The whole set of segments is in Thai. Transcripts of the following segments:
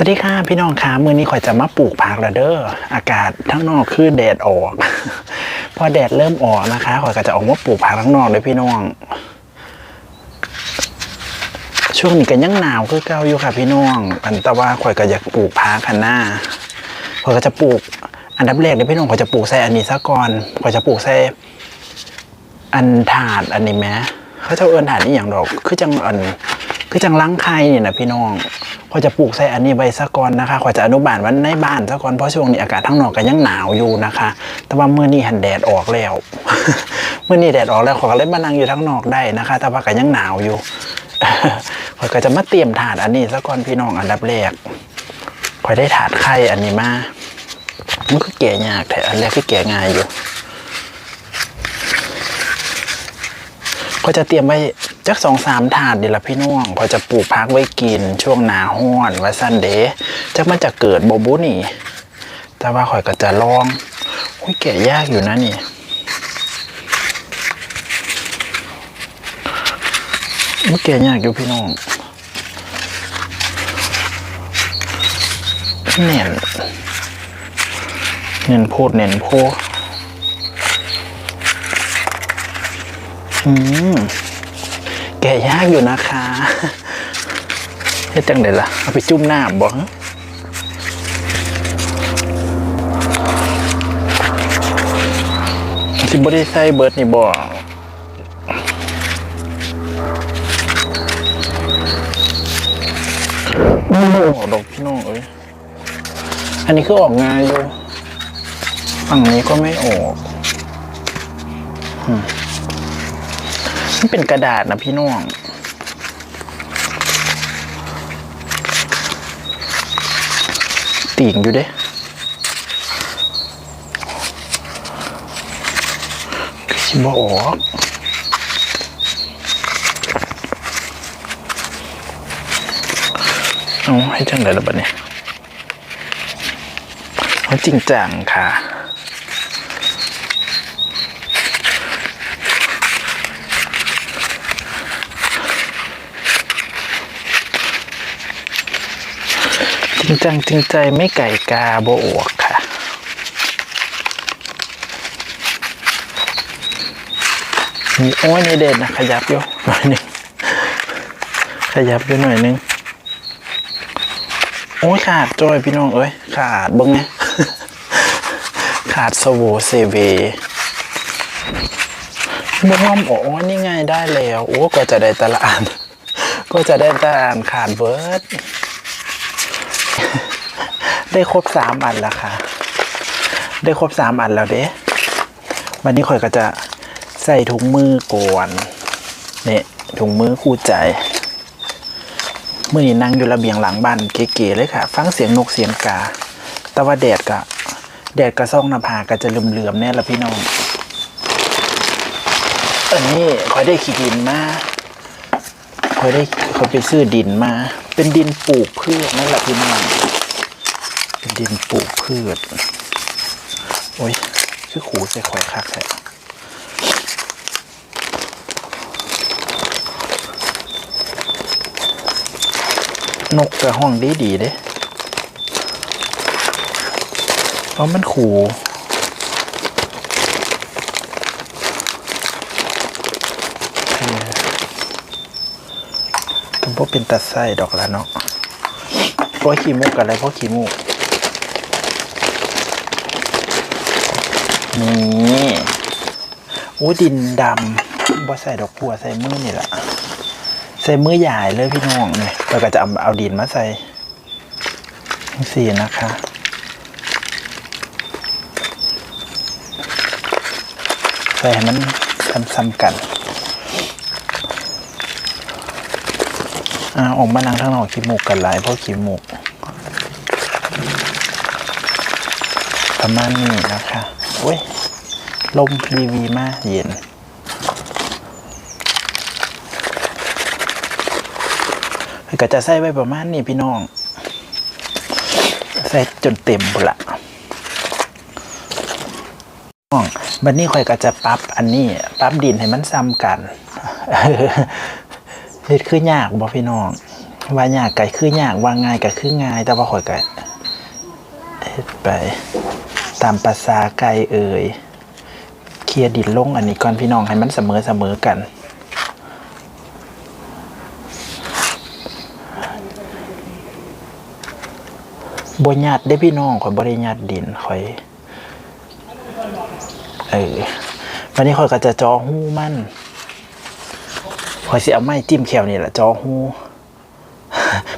สวัสดีค่ะพี่น้องคะมือนี้ข่อยจะมาปลูกผักแล้วเด้ออากาศทั้งนอกคือแดดออก พอแดดเริ่มออกนะคะข่อยก็จะออกมาปลูกผักทั้งนอกเลยพี่น้อง ช่วงนี้ก็ยังหนาวคือเก่าอยู่ค่ะ พี่น้องอันแต่ว่าข่อยก็อยากปลูกผักคันหน้าข่อยก็จะปลูก อันดับแรกเลยพี่น้องข่อยจะปลูกใส่อันนี้ซะก่อนข่อยจะปลูกใส่อันถาดอันนี้แหมเขาจะเอินถาดนี่อย่างดอก คือจังอันคือจังล้างไข่เนี่ยนะพี่น้อง ขอจะปลูกใส่อันนี้ใบสะกอนนะคะขอจะอนุบาลไว้ในบ้านสะกอนเพราะช่วงนี้อากาศทั้งนอกก็ยังหนาวอยู่นะคะ แต่ว่าเมื่อนี้หันแดดออกแล้วเมื่อนี้แดดออกแล้วขอเลยมานั่งอยู่ทั้งนอกได้นะคะ แต่ว่าก็ยังหนาวอยู่ขอยก็จะมาเตรียมถาดอันนี้สะกอนพี่น้องอันดับแรกขอยได้ถาดไข่อันนี้มามันก็แก่ยากแต่อันแรกก็แก่ง่ายอยู่ก็จะเตรียมไว้ จักสองสามถาดนี่ละพี่น้องพอจะปลูกพักไว้กินช่วงหนาห้อนว่าซันเดย์จักมันจะเกิดโบบุนี่ แต่ว่าข่อยก็จะลองอุ้ยแกะยากอยู่นะนี่มันแกะยากอยู่พี่น้องเน่นเน่นโพดเน่นโพอืม แกะยากอยู่นะคะเฮ็ดจังไดล่ะ เอาไปจุ่มน้ำบ่ฮะสิบ่ได้ใส่เบิดนี่บ่ไม่ออกดอกพี่น้องเอ้ย อันนี้คือออกงายอยู่ ฝั่งนี้ก็ไม่ออกอืม มันเป็นกระดาษนะพี่น้องตีงอยู่เด้ชิบออกเอาให้จังเลยละบัดเนี่ยเอาจริงจังค่ะ ริงจังจริงใจไม่ไก่กาโบอวกค่ะ นี่โอ้ยนี่เด่นนะขยับอยู่หน่อยหนึงขยับอยู่หน่อยหนึงโอ้ยขาดจอยพี่น้องเอ้ยขาดบิ้งไงขาดสโวเซเวบ้อมโอ้ยนี่ไงได้แล้ว โอ้ก็จะได้ตละอันก็จะได้ตละอันขาดเบิร์ด ได้ครบสามอันแล้วค่ะ ได้ครบสามอันแล้วเด้วันนี้ข่อยก็จะใส่ถุงมือก่อนเนี่ยถุงมือคู่ใจเมื่อนี้นั่งอยู่ระเบียงหลังบ้านเก๋ๆเลยค่ะ ฟังเสียงนกเสียงกา แต่ว่าแดดกะแดดกระซ่องหน้าผากก็จะเหลื่อมๆแน่ละพี่น้องอันนี้ข่อยได้ขี้ดินมาข่อยได้ข่อยไปซื้อดินมา เป็นดินปลูกพืชนั่นแหละพี่น้องเป็นดินปลูกพืช โอ้ยคือขูใส่ข่อยคักใส่นกกระห้องดีดีเด้เพราะมันขู่เออ ก็บ่เป็นตัดไส้ดอกละเนาะเพราะขี้มูกกันอะไรเพราะขี้มูกนี่โอ้ดินดำบ่ใส่ดอกบัวใส่มือนี่แหละใส่มือใหญ่เลยพี่น้องเนี่ยเราก็จะเอาเอาดินมาใส่สี่นะคะใส่ให้มันซ้ำๆกัน อ่าออกมานั่งข้างนอกขี้มูกกันหลายเพราะขี้มูกประมาณนี้นะคะโอ้ย ลมรีวีมากเย็น ก็จะใส่ไว้ประมาณนี้พี่น้อง ใส่จนเต็มหมดละน้องบันนี้ข่อยก็จะปรับอันนี้ ปรับดินให้มันซ้ำกัน เฮ็ดคือยากบ่พี่น้องว่ายากไก่คือยากว่าง่ายก็คือง่าย แต่ว่าข่อยก็เฮ็ดไป ตามภาษาไก่เอ่ยเคลียร์ดินลงอันนี้ก่อนพี่น้องให้มันเสมอเสมอกันบ่ญาติได้พี่น้องข่อยบ่ได้ญาติดินข่อยเออวันนี้ข่อยก็จะจอหูมัน ข่อยสิเอาไม้จิ้มแขวนี่แหละจอหู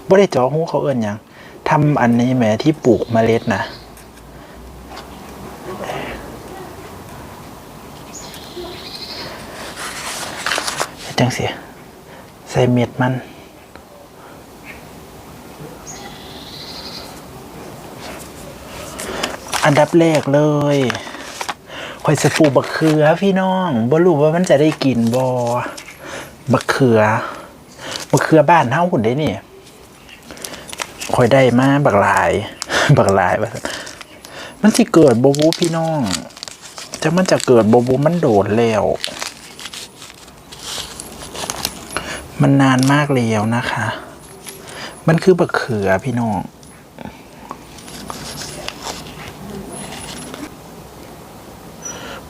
บ่ได้จอหูเขาเอิ้นยังทำอันนี้แหมที่ปลูกเมล็ดนะจังสิใส่เม็ดมันอันดับแรกเลยข่อยจะปลูกบักเขือพี่น้องบ่รู้ว่ามันจะได้กินบ่ บักเขือบักเขือบ้านเฮาหุ่นได้นี่ข่อยได้มาบักหลาย บักหลายว่ามันสิเกิดบบูพี่น้องจะมันจะเกิดบบูมันโดดแล้ว มันนานมากแล้วนะคะ มันคือบักเขือพี่น้อง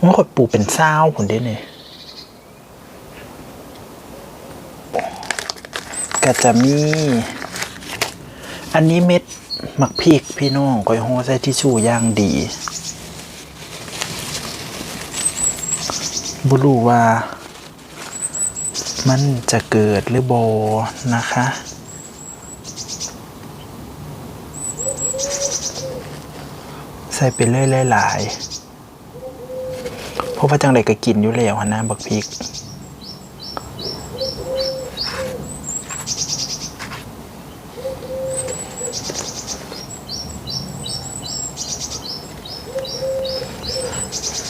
มันขดปลูกเป็นเศร้าผลได้เนี่ย ก็จะมี อันนี้เม็ดหมักพริกพี่น้องก้อยห่อใส่ทิชชู่ย่างดีบุรู้ว่า มันจะเกิดหรือโบนะคะ ใส่ไปเรื่อยๆหลายๆเพราะว่าจังไรก็กินอยู่แล้วนนะบักพริก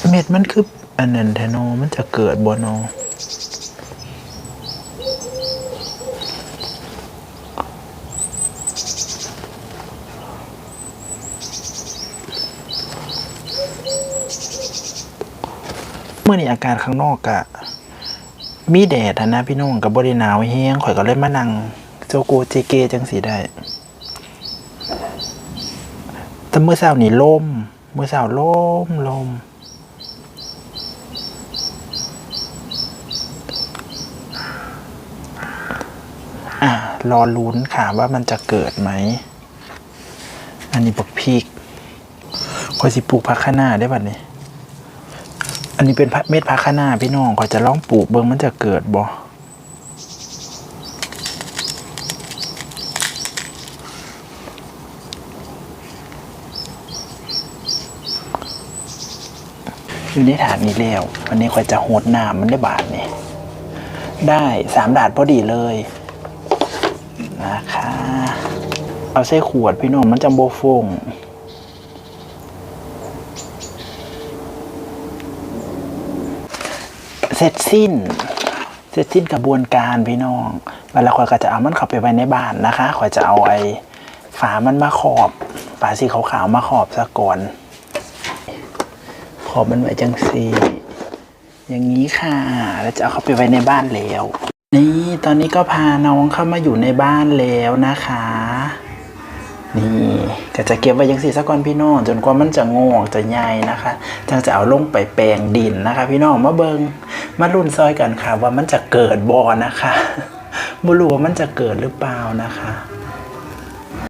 เม็ดมันคืออันนั้นแทโนมันจะเกิดบโนเมื่อนี้อากาศข้างนอกอะมีแดดนะพี่น้องกับบริหนาวแห้งข่อยก็เลยมานั่งโจโกเจเกจังสีได้แต่เมื่อเช้านี่ลม มือเช้าลมลม อะรอลุ้นค่ะว่ามันจะเกิดไหม อันนี้บักพริกคอยสิปลูกพักข้าหน้าได้บัดนี้ อันนี้เป็นเม็ดพักข้าหน้าพี่น้องคอยจะลองปลูกเบิ่งมันจะเกิดบ่ อยู่ในถาดนี้แล้ววันนี้คอยจะโหดน้ำมันได้บาทนี่ได้สามดาดพอดีเลยนะคะ เอาใส่ขวดพี่น้องมันจังโบฟงเสร็จสิ้น เสร็จสิ้นกระบวนการพี่น้องเวลาคอยก็จะเอามันเข้าไปไว้ในบ้านนะคะคอยจะเอาไอ้ฝามันมาขอบ ฝาสีขาวๆมาขอบซะก่อน ขอบมันไว้จังสีอย่างนี้ค่ะ แล้วจะเอาเขาไปไว้ในบ้านแล้ว นี่ตอนนี้ก็พาน้องเข้ามาอยู่ในบ้านแล้วนะคะ นี่ก็จะเก็บไว้ยังสีสะก่อนพี่น้องจนกว่ามันจะงอกจะใหญ่นะคะจังจะเอาลงไปแปลงดินนะคะ พี่น้องมาเบิงมารุ่นซอยกันค่ะ ว่ามันจะเกิดบ่อนะคะไม่รู้ว่ามันจะเกิดหรือเปล่านะคะ